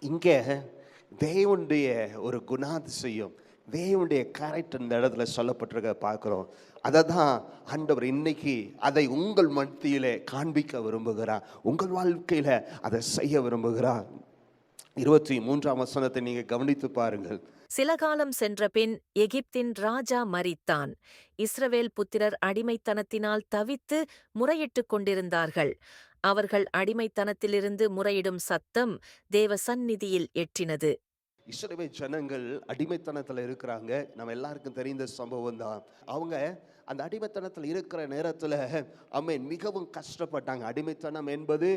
இங்கே தேவனுடைய ஒரு குணாதிசயம் தேவனுடைய கேரக்டர் இந்த இடத்துல சொல்லப்பட்டிருக்க பார்க்குறோம். அதை தான் ஆண்டவர் இன்னைக்கு அதை உங்கள் மத்தியில் காண்பிக்க விரும்புகிறார். உங்கள் வாழ்க்கையில் அதை செய்ய விரும்புகிறார். இருபத்தி மூன்றாம் வசனத்தை நீங்கள் கவனித்து பாருங்கள். சில காலம் சென்றபின் எகிப்தின் ராஜா மரித்தான். இஸ்ரவேல் புத்திரர் அடிமைத்தனத்தினால் தவித்து முறையிட்டுக் கொண்டிருந்தார்கள். அவர்கள் அடிமைத்தனத்திலிருந்து முறையிடும் சத்தம் தேவ சந்நிதியில் எட்டினது. இஸ்ரவேல் ஜனங்கள் அடிமைத்தனத்தில் இருக்கிறாங்க. நம்ம எல்லாருக்கும் தெரிந்த சம்பவம் தான். அவங்க அந்த அடிமைத்தனத்தில் இருக்கிற நேரத்தில் அம்மேன் மிகவும் கஷ்டப்பட்டாங்க. அடிமைத்தனம் என்பது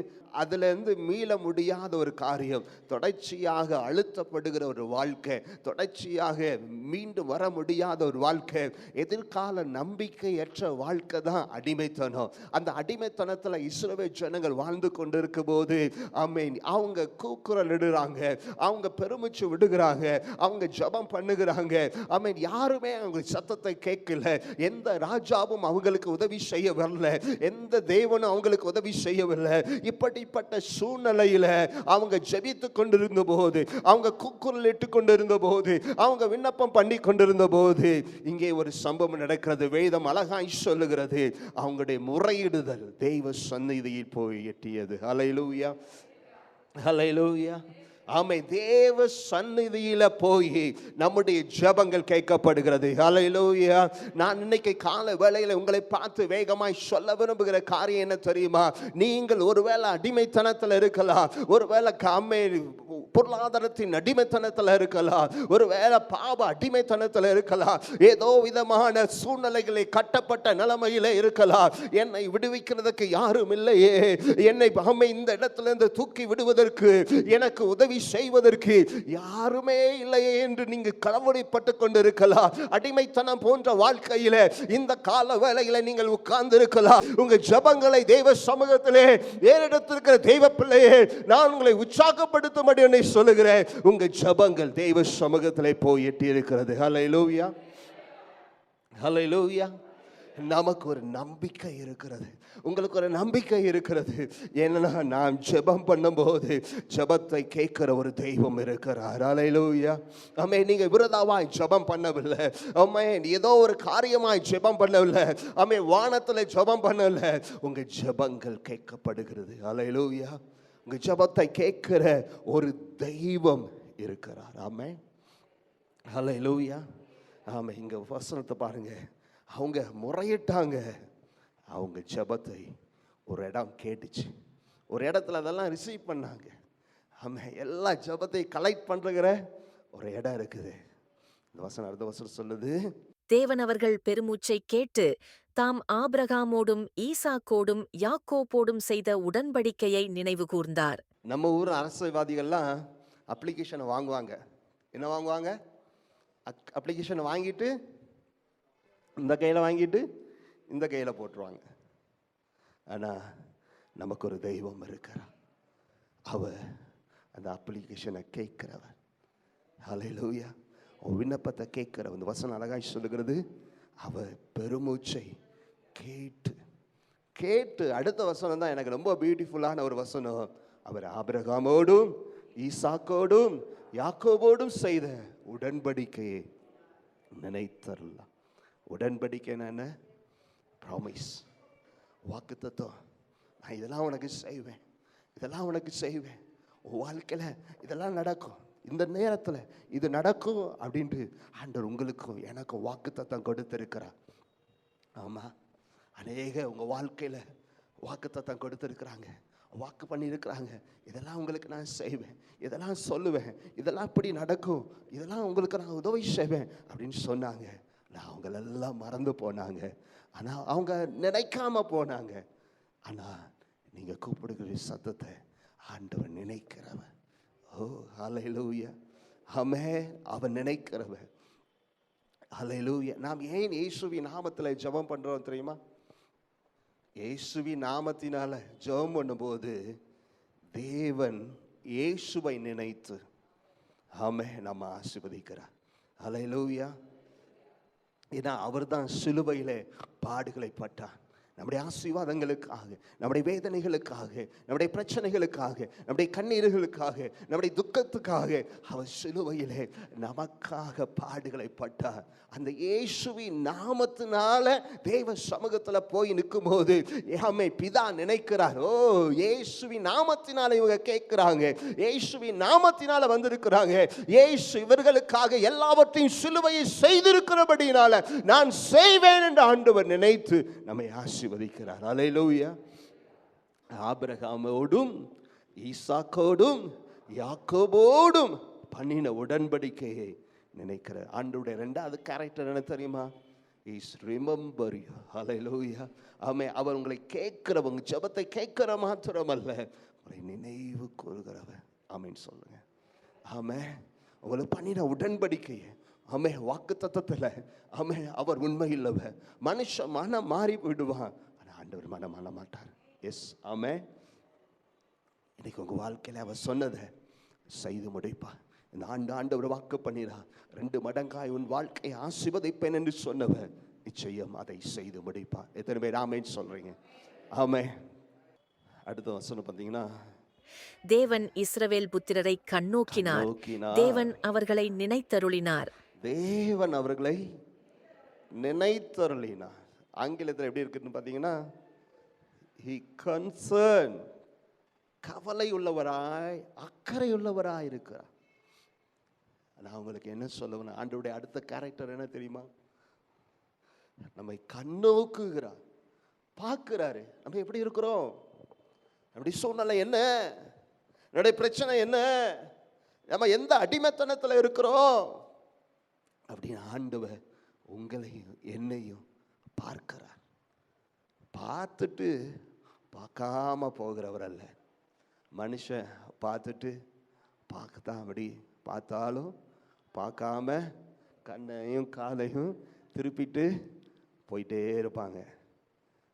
அதிலிருந்து மீள முடியாத ஒரு காரியம். தொடர்ச்சியாக அழுத்தப்படுகிற ஒரு வாழ்க்கை தொடர்ச்சியாக மீண்டும் வர முடியாத ஒரு வாழ்க்கை. எதிர்கால நம்பிக்கையற்ற வாழ்க்கை தான் அடிமைத்தனம். அந்த அடிமைத்தனத்தில் இஸ்ரோவே ஜனங்கள் வாழ்ந்து கொண்டிருக்கும் போது அம்மேன் அவங்க கூக்குரல் இடுறாங்க. அவங்க பெருமிச்சு விடுகிறாங்க. அவங்க ஜெபம் பண்ணுகிறாங்க. அம்மேன் யாருமே அவங்க சத்தத்தை கேட்கல. எந்த ராஜாவும் அவங்களுக்கு உதவி செய்ய வரல எந்த தேவனும் அவங்களுக்கு உதவி செய்யவில்லை. இப்படிப்பட்ட சூழ்நிலையில் அவங்க ஜெபித்து கொண்டிருந்த போது அவங்க கூக்குரல் இட்டு கொண்டிருந்த போது அவங்க விண்ணப்பம் பண்ணி கொண்டிருந்த போது இங்கே ஒரு சம்பவம் நடக்கிறது. வேதம் அழகாய் சொல்லுகிறது. அவங்களுடைய முறையிடுதல் தெய்வ சந்நிதியில் போய் எட்டியது. ஹalleluya ஹalleluya ஆமை தேவ சந்நிதியில போய் நம்முடைய ஜபங்கள் கேட்கப்படுகிறது. ஹalleluya நான் இன்னைக்கு கால வேளையில் உங்களை பார்த்து வேகமாய் சொல்ல விரும்புகிற காரியம் என்ன தெரியுமா? நீங்கள் ஒருவேளை அடிமைத்தனத்தில் இருக்கலாம். ஒருவேளை காமை பொருளாதாரத்தின் அடிமைத்தனத்தில் இருக்கலாம். ஒருவேளை பாவ அடிமைத்தனத்தில் இருக்கலாம். ஏதோ விதமான சூழ்நிலைகளை கட்டப்பட்ட நிலைமையில இருக்கலாம். என்னை விடுவிக்கிறதுக்கு யாரும் இல்லையே. என்னை அம்மை இந்த இடத்துல இருந்து தூக்கி விடுவதற்கு எனக்கு உதவி செய்வதற்கு யாருமே இல்லையே என்று நீங்க கலவரைப்பட்டு கொண்டிருக்கலாம். அடிமைத்தனம் போன்ற வாழ்க்கையில இந்த கால வேலையில நீங்கள் உட்கார்ந்து இருக்கலாம் உங்க ஜபங்களை தெய்வ சமூகத்திலே ஏறெடுத்திருக்கிற தெய்வ பிள்ளையே நான் உங்களை உற்சாகப்படுத்தும்படி என்னை சொல்லுகிறேன். உங்க ஜபங்கள் தெய்வ சமூகத்திலே போய் எட்டி இருக்கிறது ஹலை லோவியா நமக்கு ஒரு நம்பிக்கை இருக்கிறது. உங்களுக்கு ஒரு நம்பிக்கை இருக்கிறது. ஏன்னா நாம் ஜெபம் பண்ணும்போது ஜெபத்தை கேட்கிற ஒரு தெய்வம் இருக்கிறார். அலையிலூயா அம்மே நீங்கள் விரதாவாய் ஜெபம் பண்ணவில்லை. அம்மே ஏதோ ஒரு காரியமாய் ஜெபம் பண்ணவில்லை. அம்மே வானத்தில் ஜெபம் பண்ணல உங்கள் ஜெபங்கள் கேட்கப்படுகிறது. அலையிலூயா உங்கள் ஜெபத்தை கேட்கிற ஒரு தெய்வம் இருக்கிறார். ஆமே. ஹalleluya ஆமாம் இங்கே வசனத்தை பாருங்கள் அவங்க முறையிட்டாங்க. அவங்க ஜெபத்தை ஒரு இடம் கேட்டுச்சு. ஒரு இடத்துல அதெல்லாம் ரிசீவ் பண்ணாங்க. ஆமே எல்லா ஜெபத்தையும் கலெக்ட் பண்ணுற ஒரு இடம் இருக்குது. இந்த வசனம் அடுத்த வசனம் சொல்லுது. தேவன் அவர்கள் பெருமூச்சை கேட்டு தாம் ஆபிரகாமோடும் ஈசாக்கோடும் யாக்கோப்போடும் செய்த உடன்படிக்கையை நினைவு கூர்ந்தார். நம்ம ஊர் அரசியல்வாதிகள்லாம் அப்ளிகேஷனை வாங்குவாங்க. என்ன வாங்குவாங்க? அப்ளிகேஷனை வாங்கிட்டு இந்த கையில் வாங்கிட்டு இந்த கையில் போட்டுருவாங்க. ஆனால் நமக்கு ஒரு தெய்வம் இருக்கிறார் அவ அந்த அப்ளிகேஷனை கேட்கிறவர் ஹalleluya உன் விண்ணப்பத்தை கேட்கிறவ இந்த வசனம் அழகாய் சொல்லுகிறது. அவர் பெருமூச்சை கேட்டு கேட்டு அடுத்த வசனம் தான் எனக்கு ரொம்ப பியூட்டிஃபுல்லான ஒரு வசனம். அவர் ஆபிரகாமோடும் ஈசாக்கோடும் யாக்கோபோடும் செய்த உடன்படிக்கையை நினைத்தரலாம். உடன்படிக்கை என்ன? ப்ராமிஸ் வாக்கு தத்துவம் நான் இதெல்லாம் உனக்கு செய்வேன். இதெல்லாம் உனக்கு செய்வேன். உன் வாழ்க்கையில் இதெல்லாம் நடக்கும். இந்த நேரத்தில் இது நடக்கும் அப்படின்ட்டு ஆண்டவர் உங்களுக்கும் எனக்கும் வாக்கு தத்தம் கொடுத்துருக்கிறார். ஆமாம் அநேக உங்கள் வாழ்க்கையில் வாக்கு தத்தம் கொடுத்துருக்குறாங்க. வாக்கு பண்ணியிருக்கிறாங்க. இதெல்லாம் உங்களுக்கு நான் செய்வேன். இதெல்லாம் சொல்லுவேன். இதெல்லாம் இப்படி நடக்கும். இதெல்லாம் உங்களுக்கு நான் உதவி செய்வேன் அப்படின்னு சொன்னாங்க. நான் அவங்களெல்லாம் மறந்து போனாங்க. ஆனால் அவங்க நினைக்காம போனாங்க. ஆனால் நீங்கள் கூப்பிடுகிற சத்தத்தை ஆண்டவன் நினைக்கிறவன் ஓ ஹalleluya. அமே அவன் நினைக்கிறவன் ஹalleluya. நாம் ஏன் இயேசுவி நாமத்தில் ஜெபம் பண்ணுறோம் தெரியுமா? இயேசுவி நாமத்தினால ஜெபம் பண்ணும்போது தேவன் இயேசுவை நினைத்து ஆமே நம்ம ஆசிர்வதிக்கிறார். ஹalleluya. ஏன்னா அவர் தான் சிலுவையில் பாடுகளை பட்டார். நம்முடைய ஆசீர்வாதங்களுக்காக நம்முடைய வேதனைகளுக்காக நம்முடைய பிரச்சனைகளுக்காக நம்முடைய கண்ணீர்களுக்காக நம்முடைய துக்கத்துக்காக அவர் சிலுவையிலே நமக்காக பாடுகளை பட்டார். அந்த இயேசுவின் நாமத்தினால தேவ சமூகத்துல போய் நிற்கும்போது ஏமே பிதா நினைக்கிறார் ஓ இயேசுவின் நாமத்தினால இவங்க கேட்குறாங்க இயேசுவின் நாமத்தினால வந்திருக்கிறாங்க இயேசு இவர்களுக்காக எல்லாவற்றையும் சிலுவையை செய்திருக்கிறபடினால நான் செய்வேன் என்று ஆண்டவர் நினைத்து நம்மை ஆசீர்வதிக்கிறார். அலையிலூயா. ஆபிரகாமோடும் ஈசாக்கோடும் யாக்கோபோடும் பண்ணின உடன்படிக்கையை நினைக்கிற ஆண்டுடைய ரெண்டாவது கேரக்டர் என்ன தெரியுமா? இஸ் ரிமம்பர் யூ ஹalleluya ஆமே அவர் உங்களை கேட்கிறவங்க ஜெபத்தை கேட்கிற மாத்திரமல்ல உங்களை நினைவு கூறுகிறவன் ஆமென் சொல்லுங்க. ஆமே உங்களை பண்ணின உடன்படிக்கையை ஆமே வாக்கு தத்தத்தில் ஆமே அவர் உண்மை இல்லவர் மனுஷ மனம் மாறி விடுவான் ஆனால் ஆண்டவர் மனம் மாற மாட்டார். எஸ் ஆமே. இன்னைக்கு உங்கள் வாழ்க்கையில் அவர் சொன்னதை செய்து முடிப்பா. இந்த ஆண்டு ஆண்டவர் வாக்கு பண்ணிடா ரெண்டு மடங்காய் உன் வாழ்க்கையை ஆசிர்வதிப்பேன் என்று சொன்னவர் நிச்சயம் அதை செய்து முடிப்பா. எத்தனை பேர் ஆமேன்னு சொல்றீங்க? ஆமே. அடுத்த வசனம் பார்த்தீங்கன்னா தேவன் இஸ்ரவேல் புத்திரரை கண்ணோக்கினார். தேவன் அவர்களை நினைத்தருளினார். தேவன் அவர்களை நினைத்தருளினார். ஆங்கிலத்தில் எப்படி இருக்குன்னு பார்த்தீங்கன்னா ஹி கன்சர்ன் கவலை உள்ளவராய் அக்கறை உள்ளவராய் இருக்கிறார். நான் உங்களுக்கு என்ன சொல்லுவேன் ஆண்டுடைய அடுத்த கேரக்டர் என்ன தெரியுமா? நம்மை கண்ணோக்குகிறார். பார்க்குறாரு. நம்ம எப்படி இருக்கிறோம்? அப்படி சூழ்நிலை என்ன? என்னுடைய பிரச்சனை என்ன? நம்ம எந்த அடிமைத்தனத்தில் இருக்கிறோம்? அப்படின்னு ஆண்டவர் உங்களையும் என்னையும் பார்க்கிறார். பார்த்துட்டு பார்க்காம போகிறவர் அல்ல. மனுஷன் பார்த்துட்டு பார்க்கத்தான் அப்படி பார்த்தாலும் பார்க்காம கண்ணையும் காலையும் திருப்பிட்டு போயிட்டே இருப்பாங்க.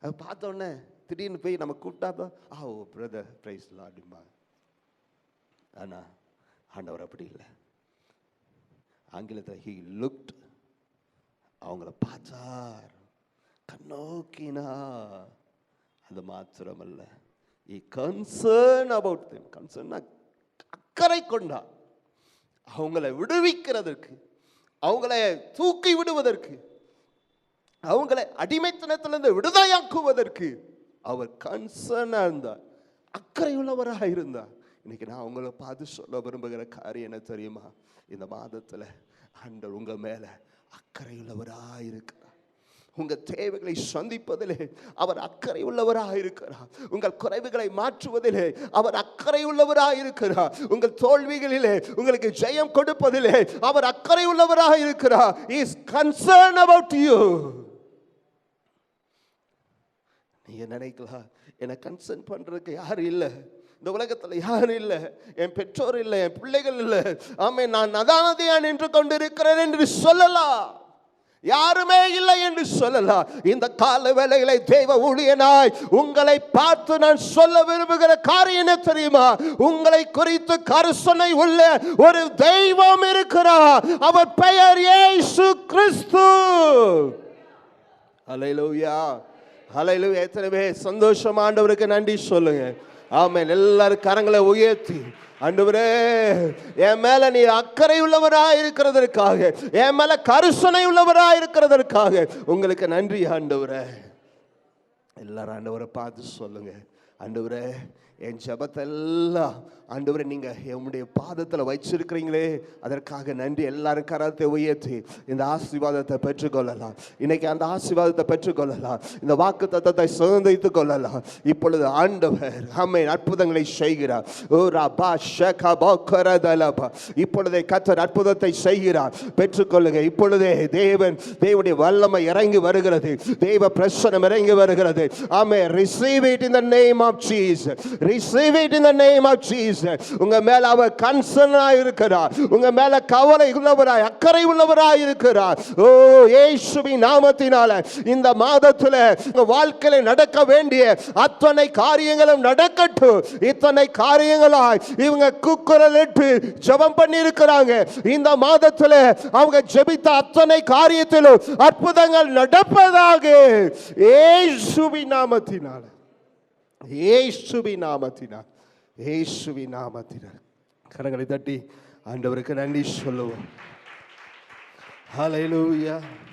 அது பார்த்தோன்னே திடீர்னு போய் நம்ம கூப்பிட்டாப்போ ஆ ஓ பிரதர் ப்ரைஸ்லாம் அப்படிம்பாங்க. ஆனால் ஆண்டவர் அப்படி இல்லை. ஆங்கிலத்தில் ஹி லுக்ட் அவங்கள பார்த்தார். கண்ணோக்கினா அது மாத்திரமல்ல. இ கன்சர்ன் அபவுட் தெம் கன்சர்ன்னா அக்கறை கொண்டா. அவங்கள விடுவிக்கிறதற்கு அவங்கள தூக்கி விடுவதற்கு அவங்களை அடிமைத்தனத்திலிருந்து விடுதலையாக்குவதற்கு அவர் கன்சர்னாக இருந்தார். அக்கறை உள்ளவராக இருந்தார். இன்னைக்கு நான் அவங்கள பார்த்து சொல்ல விரும்புகிற காரியம் என்ன தெரியுமா? இந்த மாதத்தில் ஆண்டவர் உங்கள் மேலே அக்கறையுள்ளவராக இருக்கிறார் உங்கள் தேவைகளை சந்திப்பதிலே அவர் அக்கறை உள்ளவராக இருக்கிறார் உங்கள் குறைவுகளை மாற்றுவதிலே அவர் அக்கறை உள்ளவராக இருக்கிறார் உங்கள் தோல்விகளிலே உங்களுக்கு ஜெயம் கொடுப்பதிலே அவர் அக்கறை உள்ளவராக இருக்கிறார் இஸ் கன்சர்ன் அபவுட் யூ நீங்க நினைக்கலாம் என்னை கன்சர்ன் பண்றதுக்கு யாரும் இல்லை. இந்த உலகத்தில் யாரும் இல்லை. என் பெற்றோர் இல்லை என் பிள்ளைகள் இல்லை. ஆமே நான் அதானதையா நின்று கொண்டிருக்கிறேன் என்று சொல்லலாம். யாருமே இல்லை என்று சொல்லலாம். இந்த கால வேலைகளை தெய்வ ஊழியனாய் உங்களை பார்த்து நான் சொல்ல விரும்புகிற காரியம் என்ன தெரியுமா? உங்களை குறித்து கருசனை உள்ள ஒரு தெய்வம் இருக்கிறார். அவர் பெயர் ஏசு கிறிஸ்து. அலையிலூயா ஹalleluya. எத்தனை பேர் சந்தோஷம் ஆண்டவருக்கு நன்றி சொல்லுங்க. ஆமேன். எல்லாரும் கரங்களை உயர்த்தி அன்றுவரே என் மேல நீ அக்கறை உள்ளவராக இருக்கிறதற்காக என் மேல கருசனை உள்ளவராக இருக்கிறதற்காக உங்களுக்கு நன்றி ஆண்டவரே. எல்லாரும் ஆண்டவரை பார்த்து சொல்லுங்க ஆண்டவரே என் ஜபத்தெல்லாம் ஆண்டவரை நீங்கள் என்னுடைய பாதத்தில் வச்சிருக்கிறீங்களே. அதற்காக நன்றி. எல்லாரும் கரத்தை உயர்த்தி இந்த ஆசீர்வாதத்தை பெற்றுக்கொள்ளலாம். இன்னைக்கு அந்த ஆசீர்வாதத்தை பெற்றுக்கொள்ளலாம். இந்த வாக்கு தத்தத்தை சுதந்திரித்துக் கொள்ளலாம். இப்பொழுது ஆண்டவர் அம்மை அற்புதங்களை செய்கிறார். ஓ ரபா ஷகா பௌக்கரதலபா. இப்பொழுதே கத்தர் அற்புதத்தை செய்கிறார். பெற்றுக்கொள்ளுங்க. இப்பொழுதே தேவன் தேவனுடைய வல்லமை இறங்கி வருகிறது. தேவ பிரசனம் இறங்கி வருகிறது. ஆமே receive it in the name of Jesus receive it in the name of Jesus உங்க மேல அவர் கன்சர்னா இருக்கிறார். உங்க மேல கவலை உள்ளவராய் அக்கறை உள்ளவராய் இருக்கிறார். ஓ ஏசுபி நாமத்தினால இந்த மாதத்துல உங்க வாழ்க்கையில நடக்க வேண்டிய அத்தனை காரியங்களும் நடக்கட்டும். இத்தனை காரியங்களாய் இவங்க குக்குரலிட்டு ஜபம் பண்ணி இருக்கிறாங்க இந்த மாதத்துல அவங்க ஜெபித்த அத்தனை காரியத்திலும் அற்புதங்கள் நடப்பதாக ஏசுபி நாமத்தினால. இயேசுவி நாமத்தினார் இயேசுவி நாமத்தினார் கரங்களை தட்டி ஆண்டவருக்கு நன்றி சொல்லுவோம். ஹலோ